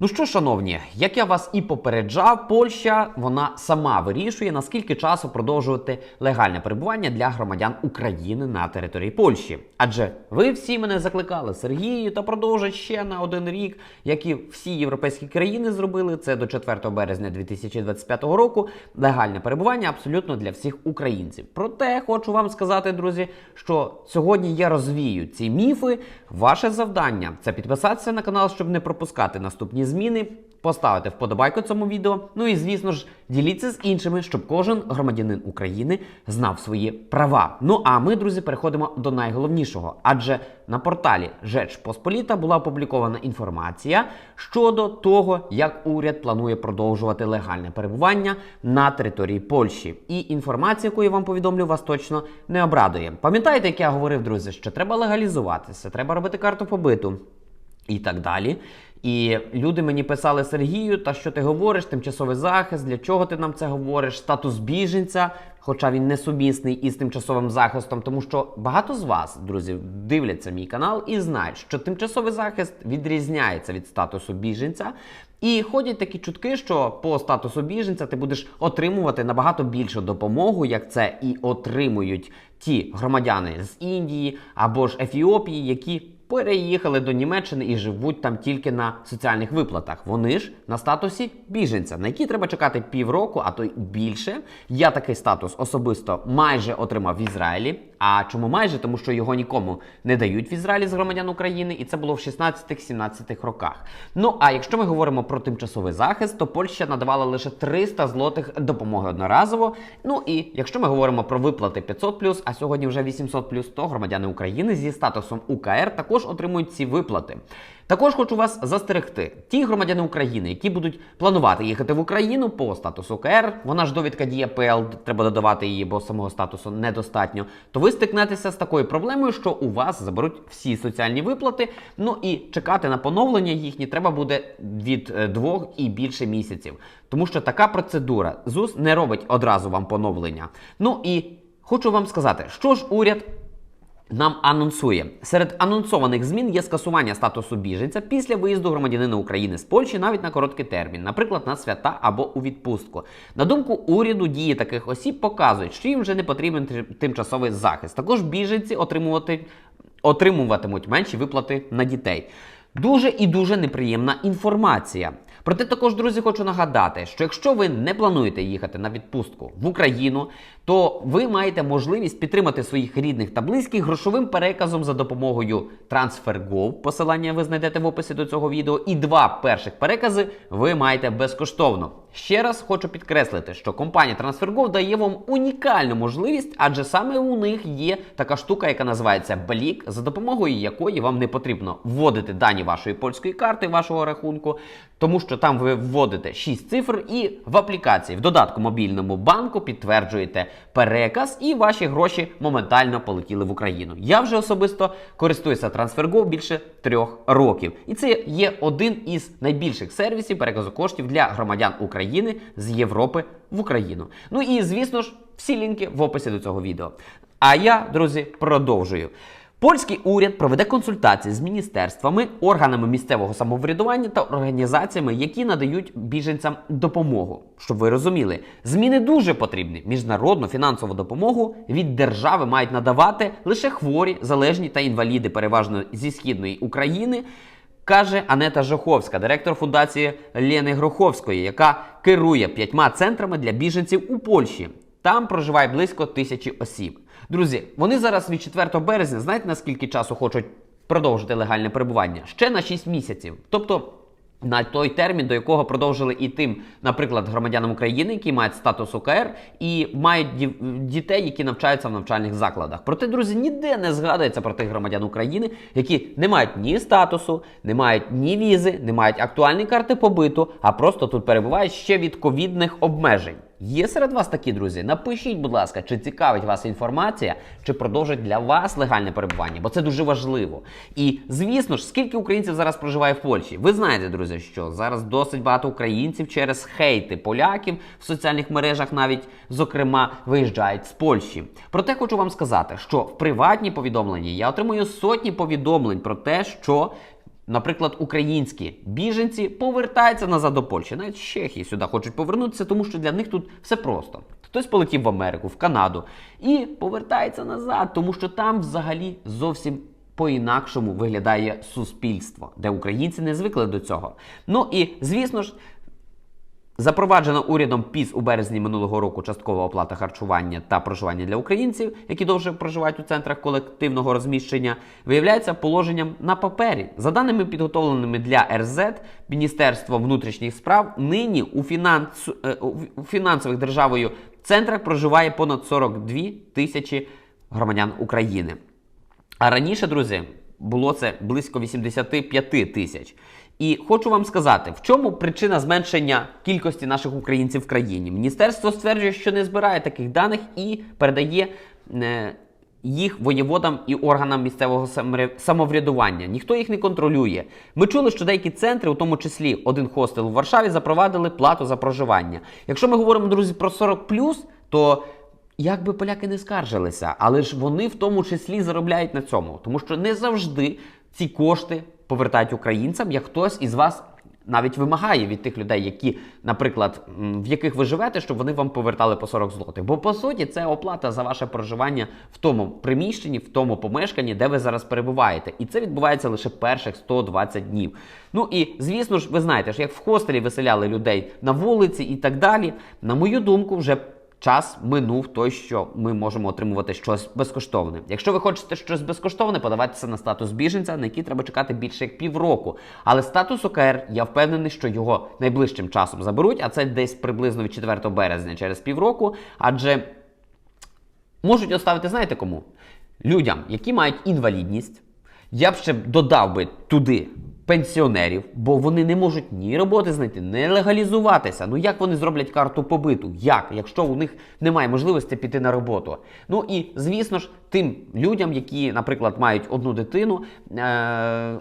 Ну що, шановні, як я вас і попереджав, Польща вона сама вирішує наскільки часу продовжувати легальне перебування для громадян України на території Польщі. Адже ви всі мене закликали Сергію та продовжать ще на один рік, як і всі європейські країни зробили це до 4 березня 2025 року. Легальне перебування абсолютно для всіх українців. Проте хочу вам сказати, друзі, що сьогодні я розвію ці міфи. Ваше завдання це підписатися на канал, щоб не пропускати наступні зміни. Поставити вподобайку цьому відео. Ну і звісно ж, діліться з іншими, щоб кожен громадянин України знав свої права. Ну а ми, друзі, переходимо до найголовнішого. Адже на порталі Жеч Посполіта була опублікована інформація щодо того, як уряд планує продовжувати легальне перебування на території Польщі. І інформація, яку я вам повідомлю, вас точно не обрадує. Пам'ятаєте, як я говорив, друзі, що треба легалізуватися, треба робити карту побиту і так далі. І люди мені писали Сергію, та що ти говориш, тимчасовий захист, для чого ти нам це говориш? Статус біженця, хоча він не сумісний із тимчасовим захистом, тому що багато з вас, друзі, дивляться мій канал і знають, що тимчасовий захист відрізняється від статусу біженця. І ходять такі чутки, що по статусу біженця ти будеш отримувати набагато більшу допомогу, як це і отримують ті громадяни з Індії або ж Ефіопії, які переїхали до Німеччини і живуть там тільки на соціальних виплатах. Вони ж на статусі біженця, на який треба чекати півроку, а то й більше. Я такий статус особисто майже отримав в Ізраїлі. А чому майже? Тому що його нікому не дають в Ізраїлі з громадян України, і це було в 16-17 роках. Ну а якщо ми говоримо про тимчасовий захист, то Польща надавала лише 300 злотих допомоги одноразово. Ну і якщо ми говоримо про виплати 500+, а сьогодні вже 800+, то громадяни України зі статусом УКР також отримують ці виплати. Також хочу вас застерегти. Ті громадяни України, які будуть планувати їхати в Україну по статусу КР, вона ж довідка діє ПЛ, треба додавати її, бо самого статусу недостатньо. То ви стикнетеся з такою проблемою, що у вас заберуть всі соціальні виплати. Ну і чекати на поновлення їхні треба буде від е, двох і більше місяців. Тому що така процедура ЗУС не робить одразу вам поновлення. Ну і хочу вам сказати, що ж уряд нам анонсує серед анонсованих змін є скасування статусу біженця після виїзду громадянина України з Польщі навіть на короткий термін, наприклад, на свята або у відпустку. На думку уряду, дії таких осіб показують, що їм вже не потрібен тимчасовий захист. Також біженці отримувати отримуватимуть менші виплати на дітей. Дуже і дуже неприємна інформація. Проте також, друзі, хочу нагадати, що якщо ви не плануєте їхати на відпустку в Україну, то ви маєте можливість підтримати своїх рідних та близьких грошовим переказом за допомогою TransferGo. Посилання ви знайдете в описі до цього відео. І два перших перекази ви маєте безкоштовно. Ще раз хочу підкреслити, що компанія TransferGo дає вам унікальну можливість, адже саме у них є така штука, яка називається Блік, за допомогою якої вам не потрібно вводити дані вашої польської карти, вашого рахунку, тому що там ви вводите 6 цифр і в аплікації, в додатку мобільному банку підтверджуєте переказ, і ваші гроші моментально полетіли в Україну. Я вже особисто користуюся TransferGo більше трьох років, і це є один із найбільших сервісів переказу коштів для громадян України з Європи в Україну. Ну і звісно ж, всі лінки в описі до цього відео. А я, друзі, продовжую. Польський уряд проведе консультації з міністерствами, органами місцевого самоврядування та організаціями, які надають біженцям допомогу. Щоб ви розуміли, зміни дуже потрібні. Міжнародну фінансову допомогу від держави мають надавати лише хворі, залежні та інваліди, переважно зі східної України. Каже Анета Жоховська, директор фундації Лєни Гроховської, яка керує п'ятьма центрами для біженців у Польщі. Там проживає близько тисячі осіб. Друзі, вони зараз від 4 березня, знаєте наскільки часу хочуть продовжити легальне перебування? Ще на 6 місяців. Тобто на той термін, до якого продовжили і тим, наприклад, громадянам України, які мають статус УКР і мають дітей, які навчаються в навчальних закладах. Проте, друзі, ніде не згадується про тих громадян України, які не мають ні статусу, не мають ні візи, не мають актуальної карти побиту, а просто тут перебувають ще від ковідних обмежень. Є серед вас такі друзі? Напишіть, будь ласка, чи цікавить вас інформація, чи продовжить для вас легальне перебування, бо це дуже важливо. І звісно ж, скільки українців зараз проживає в Польщі? Ви знаєте, друзі, що зараз досить багато українців через хейти поляків в соціальних мережах, навіть зокрема, виїжджають з Польщі. Проте хочу вам сказати, що в приватні повідомлення я отримую сотні повідомлень про те, що Наприклад, українські біженці повертаються назад до Польщі, навіть з Чехії сюди хочуть повернутися, тому що для них тут все просто. Хтось полетів в Америку, в Канаду і повертається назад, тому що там взагалі зовсім по-інакшому виглядає суспільство, де українці не звикли до цього. Ну і звісно ж, Запроваджена урядом ПІС у березні минулого року часткова оплата харчування та проживання для українців, які довше проживають у центрах колективного розміщення, виявляється положенням на папері. За даними підготовленими для РЗ Міністерства внутрішніх справ, нині у, фінансу, е, у фінансових державою центрах проживає понад 42 тисячі громадян України. А раніше, друзі, було це близько 85 тисяч. І хочу вам сказати, в чому причина зменшення кількості наших українців в країні. Міністерство стверджує, що не збирає таких даних і передає е, їх воєводам і органам місцевого самоврядування. Ніхто їх не контролює. Ми чули, що деякі центри, у тому числі один хостел у Варшаві, запровадили плату за проживання. Якщо ми говоримо, друзі, про 40 то як би поляки не скаржилися, але ж вони в тому числі заробляють на цьому, тому що не завжди ці кошти повертають українцям, як хтось із вас навіть вимагає від тих людей, які, наприклад, в яких ви живете, щоб вони вам повертали по 40 злотих. Бо по суті це оплата за ваше проживання в тому приміщенні, в тому помешканні, де ви зараз перебуваєте. І це відбувається лише перших 120 днів. Ну і звісно ж, ви знаєте, ж як в хостелі виселяли людей на вулиці і так далі. На мою думку, вже час минув той, що ми можемо отримувати щось безкоштовне. Якщо ви хочете щось безкоштовне, подавайтеся на статус біженця, на який треба чекати більше як півроку. Але статус ОКР, я впевнений, що його найближчим часом заберуть, а це десь приблизно від 4 березня через півроку. Адже можуть оставити, знаєте кому? Людям, які мають інвалідність. Я б ще додав би туди пенсіонерів, бо вони не можуть ні роботи знайти, не легалізуватися. Ну як вони зроблять карту побиту? Як, якщо у них немає можливості піти на роботу? Ну і звісно ж, тим людям, які, наприклад, мають одну дитину. Е-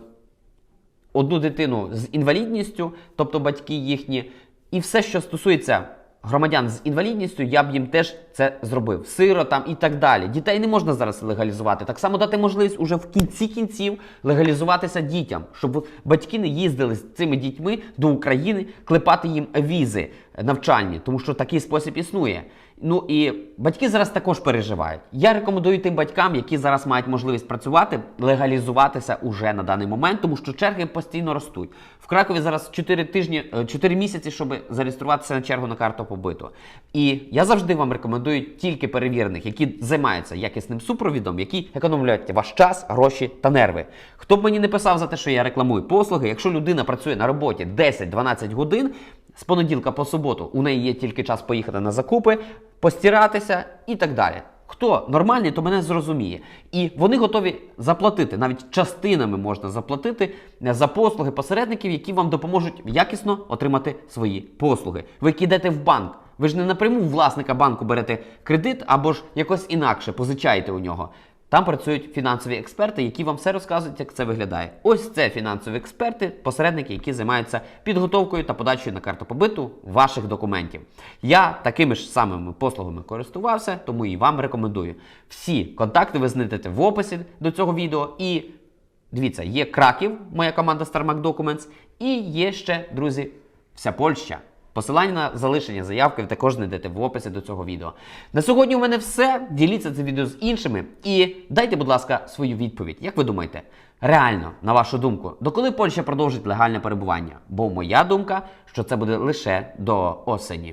одну дитину з інвалідністю, тобто батьки їхні, і все, що стосується громадян з інвалідністю, я б їм теж це зробив. Сиротам і так далі. Дітей не можна зараз легалізувати. Так само дати можливість уже в кінці кінців легалізуватися дітям, щоб батьки не їздили з цими дітьми до України клепати їм візи навчальні, тому що такий спосіб існує. Ну і батьки зараз також переживають. Я рекомендую тим батькам, які зараз мають можливість працювати, легалізуватися уже на даний момент, тому що черги постійно ростуть. В Кракові зараз 4 тижні, е, 4 місяці, щоб зареєструватися на чергу на карту побиту. І я завжди вам рекомендую тільки перевірених, які займаються якісним супровідом, які економлюють ваш час, гроші та нерви. Хто б мені не писав за те, що я рекламую послуги, якщо людина працює на роботі 10-12 годин. З понеділка по суботу у неї є тільки час поїхати на закупи, постиратися і так далі. Хто нормальний, то мене зрозуміє. І вони готові заплатити, навіть частинами можна заплатити за послуги посередників, які вам допоможуть якісно отримати свої послуги. Ви кидете в банк. Ви ж не напряму власника банку берете кредит або ж якось інакше позичаєте у нього. Там працюють фінансові експерти, які вам все розказують, як це виглядає. Ось це фінансові експерти, посередники, які займаються підготовкою та подачею на карту побиту ваших документів. Я такими ж самими послугами користувався, тому і вам рекомендую. Всі контакти ви знайдете в описі до цього відео. І дивіться, є Краків, моя команда StarMac Documents, і є ще, друзі, вся Польща. Посилання на залишення заявки ви також знайдете в описі до цього відео. На сьогодні у мене все. Діліться це відео з іншими і дайте, будь ласка, свою відповідь. Як ви думаєте, реально, на вашу думку, доколи Польща продовжить легальне перебування? Бо моя думка, що це буде лише до осені.